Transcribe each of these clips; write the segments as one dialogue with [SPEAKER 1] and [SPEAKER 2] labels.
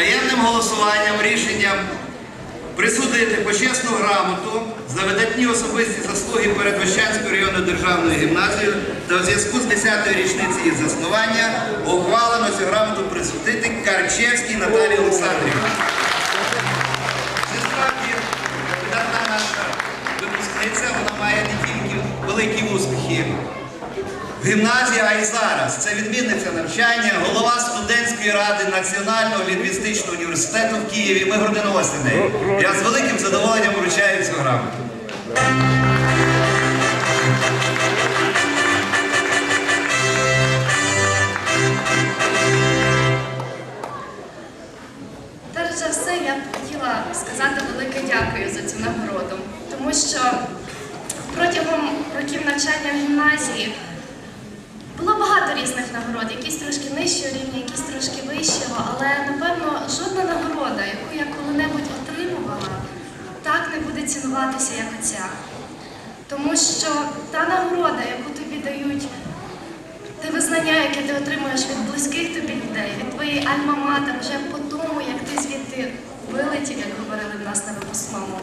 [SPEAKER 1] таємним голосуванням рішенням присудити почесну грамоту за видатні особисті заслуги перед Вещанською районною державною гімназією та у зв'язку з 10-ю річниці її заснування ухвалено цю грамоту присудити Карчевській Наталії Олександрівні. А й зараз. Це відмінниця навчання, голова студентської ради Національного лінгвістичного університету в Києві. Ми гордимося нею. Я з великим задоволенням вручаю цю грамоту.
[SPEAKER 2] Перш за все, я б хотіла сказати велике дякую за цю нагороду, тому що протягом років навчання в гімназії різних нагород, якісь трошки нижчого рівня, якісь трошки вищого, але напевно жодна нагорода, яку я коли-небудь отримувала, так не буде цінуватися, як оця. Тому що та нагорода, яку тобі дають те визнання, яке ти отримуєш від близьких тобі людей, від твоєї альма-матер вже по тому, як ти звідти вилетів, як говорили в нас на випускному,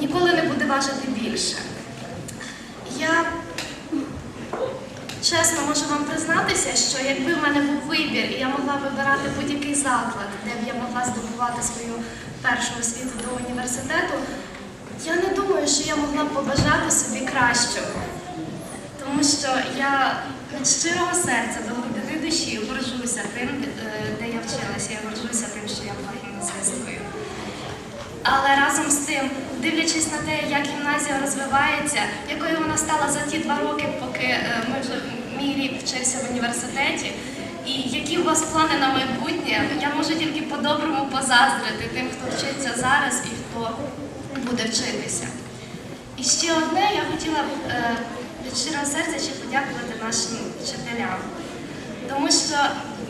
[SPEAKER 2] ніколи не буде важити більше. Я чесно можу вам признатися, що якби в мене був вибір, і я могла вибирати будь-який заклад, де б я могла здобувати свою першу освіту до університету, я не думаю, що я могла б побажати собі кращого. Тому що я від щирого серця до глибини душі горжуся тим, е, де я вчилася. Я горжуся тим, що я була гімназисткою. Але разом з тим, дивлячись на те, як гімназія розвивається, якою вона стала за ті два роки, поки е, ми вже мій рік вчився в університеті, і які у вас плани на майбутнє, я можу тільки по-доброму позаздрити тим, хто вчиться зараз і хто буде вчитися. І ще одне я хотіла б е, від щирого серця ще подякувати нашим вчителям, тому що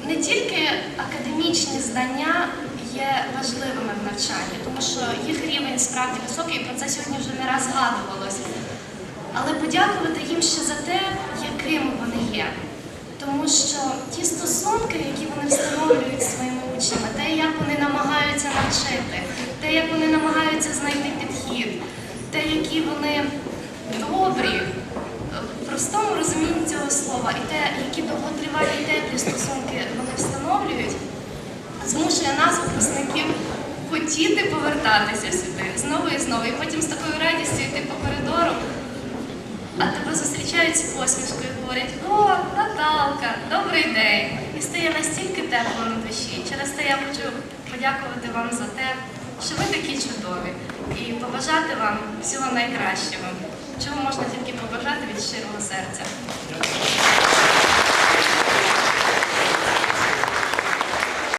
[SPEAKER 2] не тільки академічні знання є важливими в навчанні, тому що їх рівень справді високий, і про це сьогодні вже не раз згадувалося. Але подякувати їм ще за те, якими вони є. Тому що ті стосунки, які вони встановлюють своїми учнями, те, як вони намагаються навчити, те, як вони намагаються знайти підхід, те, які вони добрі, в простому розумінні цього слова, і те, які довготривалі теплі стосунки вони встановлюють, змушує нас, випускників, хотіти повертатися сюди знову і знову. І потім з такою радістю йти по коридору, а тебе зустрічають з посмішкою говорять, о, Наталка, добрий день. І стає настільки тепло на душі. Через те я хочу подякувати вам за те, що ви такі чудові, і побажати вам всього найкращого, чого можна тільки побажати від щирого серця.